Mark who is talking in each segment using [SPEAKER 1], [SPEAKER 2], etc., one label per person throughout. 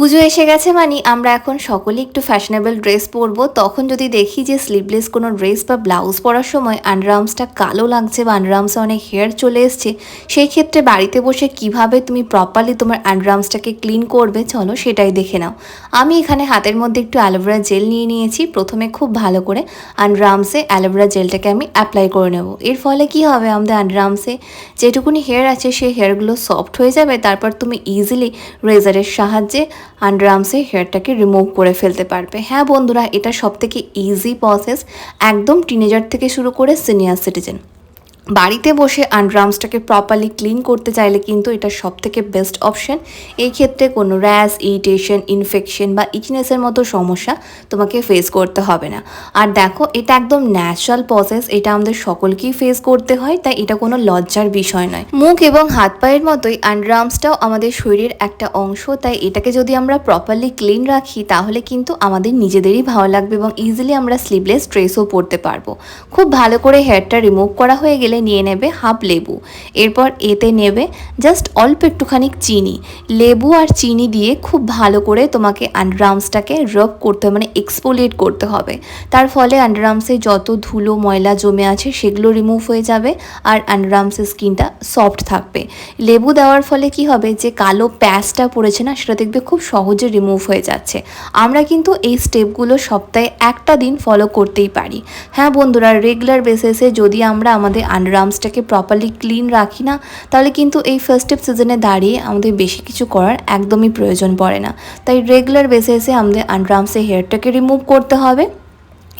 [SPEAKER 1] পুজো এসে গেছে মানে আমরা এখন সকলে একটু ফ্যাশনেবল ড্রেস পরবো। তখন যদি দেখি যে স্লিভলেস কোনো ড্রেস বা ব্লাউজ পরার সময় আন্ডারআর্মসটা কালো লাগছে বা আন্ডারআর্মসে অনেক হেয়ার চলে এসছে, সেই ক্ষেত্রে বাড়িতে বসে কীভাবে তুমি প্রপারলি তোমার আন্ডারআর্মসটাকে ক্লিন করবে চলো সেটাই দেখে নাও। আমি এখানে হাতের মধ্যে একটু অ্যালোভেরা জেল নিয়ে নিয়েছি, প্রথমে খুব ভালো করে আন্ডারআর্মসে অ্যালোভেরা জেলটাকে আমি অ্যাপ্লাই করে নেব। এর ফলে কি হবে আমাদের আন্ডারআর্মসে যেটুকুনি হেয়ার আছে সেই হেয়ারগুলো সফট হয়ে যাবে, তারপর তুমি ইজিলি রেজারের সাহায্যে আন্ডারআর্মসে হেয়ারটাকে রিমুভ করে ফেলতে পারবে। হ্যাঁ বন্ধুরা, এটা সবথেকে ইজি প্রসেস একদম টিনেজার থেকে শুরু করে সিনিয়র সিটিজেন বাড়িতে বসে আন্ডারআর্মসটাকে প্রপারলি ক্লিন করতে চাইলে কিন্তু এটা সব থেকে বেস্ট অপশন এই ক্ষেত্রে কোনো র্যাশ ইরিটেশন ইনফেকশন বা ইচনেসের মতো সমস্যা তোমাকে ফেস করতে হবে না। আর দেখো, এটা একদম ন্যাচারাল প্রসেস এটা আমাদের সকলকেই ফেস করতে হয়, তাই এটা কোনো লজ্জার বিষয় নয়। মুখ এবং হাত পায়ের মতোই আন্ডারআর্মসটাও আমাদের শরীরের একটা অংশ, তাই এটাকে যদি আমরা প্রপারলি ক্লিন রাখি, তাহলে কিন্তু আমাদের নিজেদেরই ভালো লাগবে এবং ইজিলি আমরা স্লিভলেস ড্রেসও পরতে পারব। খুব ভালো করে হেয়ারটা রিমুভ করা হয়ে গেলে নিয়ে নেবে হাফ লেবু। এরপর এতে নেবে জাস্ট অল্প একটুখানি চিনি। লেবু আর চিনি দিয়ে খুব ভালো করে তোমাকে আন্ডারআর্মসটাকে রব করতে হবে মানে এক্সপোলিয়েট করতে হবে। তার ফলে আন্ডারআর্মসে যত ধুলো, ময়লা জমে আছে সেগুলো রিমুভ হয়ে যাবে আর আন্ডারআর্মসের স্কিনটা সফট থাকবে। লেবু দেওয়ার ফলে কি হবে যে কালো প্যাচটা পড়েছে না, সেটা দেখবে খুব সহজে রিমুভ হয়ে যাচ্ছে। আমরা কিন্তু এই স্টেপগুলো সপ্তাহে একটা দিন ফলো করতেই পারি। হ্যাঁ বন্ধুরা রেগুলার বেসিসে যদি আমরা আমাদের আন্ডারআর্মসটাকে প্রপারলি ক্লিন রাখি না, তাহলে কিন্তু এই ফেস্টিভ সিজনে দাঁড়িয়ে আমাদের বেশি কিছু করার একদমই প্রয়োজন পড়ে না। তাই রেগুলার বেসিসে আমাদের আন্ডারআর্মসের হেয়ারটাকে রিমুভ করতে হবে।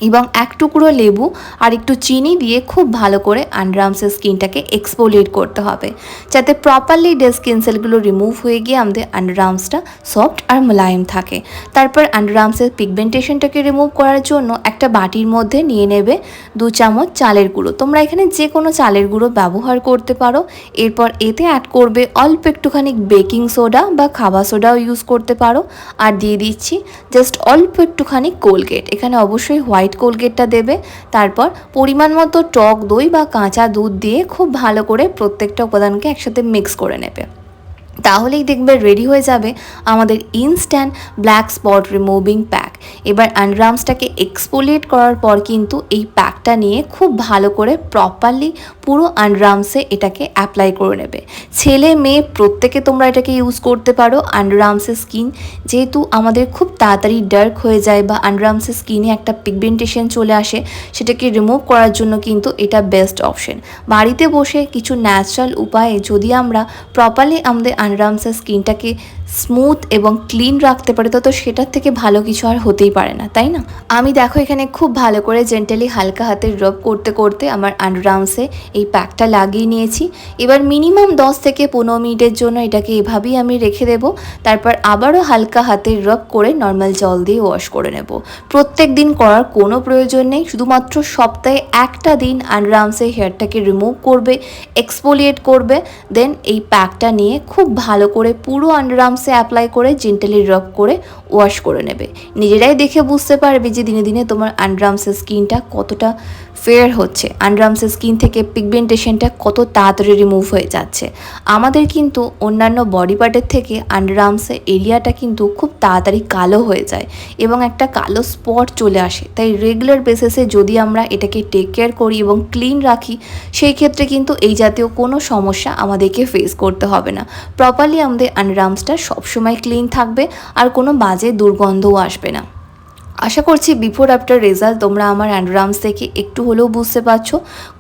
[SPEAKER 1] এবং এক টুকরো লেবু আর একটু চিনি দিয়ে খুব ভালো করে আন্ডারআর্মসের স্কিনটাকে এক্সপোলিয়েট করতে হবে। যাতে প্রপারলি ডে স্কিন সেলগুলো রিমুভ হয়ে গিয়ে আমাদের আন্ডারআর্মসটা সফট আর মোলায়েম থাকে। তারপর আন্ডারআর্মসের পিগমেন্টেশনটাকে রিমুভ করার জন্য একটা বাটির মধ্যে নিয়ে নেবে দু চামচ চালের গুঁড়ো। তোমরা এখানে যে কোনো চালের গুঁড়ো ব্যবহার করতে পারো। এরপর এতে অ্যাড করবে অল্প একটুখানি বেকিং সোডা বা খাবার সোডাও ইউজ করতে পারো। আর দিয়ে দিচ্ছি জাস্ট অল্প একটুখানি কোলগেট এখানে অবশ্যই হোয়াইট হোয়াইট কোলগেটটা দেবে। তারপর পরিমাণ মতো টক দই বা কাঁচা দুধ দিয়ে খুব ভালো করে প্রত্যেকটা উপাদানকে একসাথে মিক্স করে নেবে। তাহলেই দেখবে রেডি হয়ে যাবে আমাদের instant black spot removing pack এবার আন্ডারআর্মসটাকে এক্সপোলিয়েট করার পর কিন্তু এই প্যাকটা নিয়ে খুব ভালো করে প্রপারলি পুরো আন্ডারআর্মসে এটাকে অ্যাপ্লাই করে নেবে। ছেলে মেয়ে প্রত্যেকে তোমরা এটাকে ইউজ করতে পারো আন্ডারআর্মসের স্কিন যেহেতু আমাদের খুব তাড়াতাড়ি ডার্ক হয়ে যায় বা আন্ডারআর্মসের স্কিনে একটা পিগমেন্টেশন চলে আসে, সেটাকে রিমুভ করার জন্য কিন্তু এটা বেস্ট অপশন বাড়িতে বসে কিছু ন্যাচারাল উপায়ে যদি আমরা প্রপারলি আমাদের আন্ডারআর্মসের স্কিনটাকে স্মুথ এবং ক্লিন রাখতে পারে তত সেটার থেকে ভালো কিছু আর হতেই পারে না, তাই না? আমি দেখো এখানে খুব ভালো করে জেন্টালি হালকা হাতে রব করতে করতে আমার আন্ডারআর্মসে এই প্যাকটা লাগিয়ে নিয়েছি। এবার মিনিমাম দশ থেকে পনেরো মিনিটের জন্য এটাকে এভাবেই আমি রেখে দেব। তারপর আবারও হালকা হাতে রব করে নর্মাল জল দিয়ে ওয়াশ করে নেব। প্রত্যেক দিন করার কোনো প্রয়োজন নেই, শুধুমাত্র সপ্তাহে একটা দিন আন্ডারআর্মসে হেয়ারটাকে রিমুভ করবে এক্সপোলিয়েট করবে দেন এই প্যাকটা নিয়ে খুব ভালো করে পুরো আন্ডারআর্মসে অ্যাপ্লাই করে জেন্টালি রব করে ওয়াশ করে নেবে। নিজেরাই দেখে বুঝতে পারবে যে দিনে দিনে তোমার আন্ডারআর্মসের স্কিনটা কতটা ফেয়ার হচ্ছে। আন্ডারআর্মসের স্কিন থেকে পিগমেন্টেশনটা কত তাড়াতাড়ি রিমুভ হয়ে যাচ্ছে। আমাদের কিন্তু অন্যান্য বডি পার্টের থেকে আন্ডারআর্মসের এরিয়াটা কিন্তু খুব তাড়াতাড়ি কালো হয়ে যায় এবং একটা কালো স্পট চলে আসে। তাই রেগুলার বেসিসে যদি আমরা এটাকে টেক কেয়ার করি এবং ক্লিন রাখি, সেই ক্ষেত্রে কিন্তু এই জাতীয় কোনো সমস্যা আমাদেরকে ফেস করতে হবে না। প্রপারলি আমাদের আন্ডারআর্মসটা সবসময় ক্লিন থাকবে আর কোনো বাজে দুর্গন্ধও আসবে না। আশা করছি বিফোর আফটার রেজাল্ট তোমরা আমার অ্যান্ড্রামস থেকে একটু হলেও বুঝতে পারছ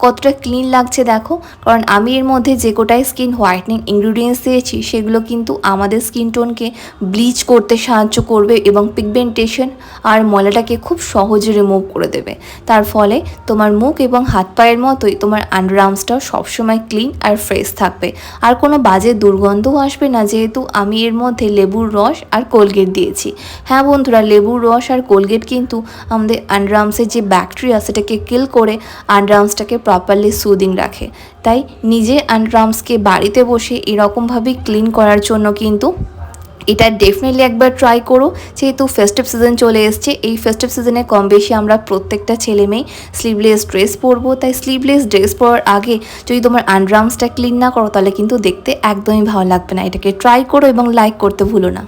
[SPEAKER 1] কতটা ক্লিন লাগছে দেখো। কারণ আমি এর মধ্যে যে কোটাই স্কিন হোয়াইটনিং ইনগ্রিডিয়েন্টস দিয়েছি, সেগুলো কিন্তু আমাদের স্কিন টোনকে ব্লিচ করতে সাহায্য করবে এবং পিগমেন্টেশন আর ময়লাটাকে খুব সহজে রিমুভ করে দেবে। তার ফলে তোমার মুখ এবং হাত পায়ের মতোই তোমার আন্ডারআর্মসটাও সবসময় ক্লিন আর ফ্রেশ থাকবে। আর কোনো বাজে দুর্গন্ধও আসবে না, যেহেতু আমি এর মধ্যে লেবুর রস আর কোলগেট দিয়েছি। হ্যাঁ বন্ধুরা, লেবুর রস আর কোলগেট কিন্তু আমাদের আন্ডারআর্মসের যে ব্যাকটেরিয়া সেটাকে কিল করে আন্ডারআর্মসটাকে প্রপারলি সুদিং রাখে। তাই নিজে আন্ডারআর্মসকে বাড়িতে বসে এরকমভাবেই ক্লিন করার জন্য কিন্তু এটা ডেফিনেটলি একবার ট্রাই করো। যেহেতু ফেস্টিভ সিজন চলে এসছে, এই ফেস্টিভ সিজনে কম বেশি আমরা প্রত্যেকটা ছেলে মেয়ে স্লিভলেস ড্রেস পরবো। তাই স্লিভলেস ড্রেস পরার আগে যদি তোমার আন্ডারআর্মসটা ক্লিন না করো, তাহলে কিন্তু দেখতে একদমই ভালো লাগবে না। এটাকে ট্রাই করো এবং লাইক করতে ভুলো না।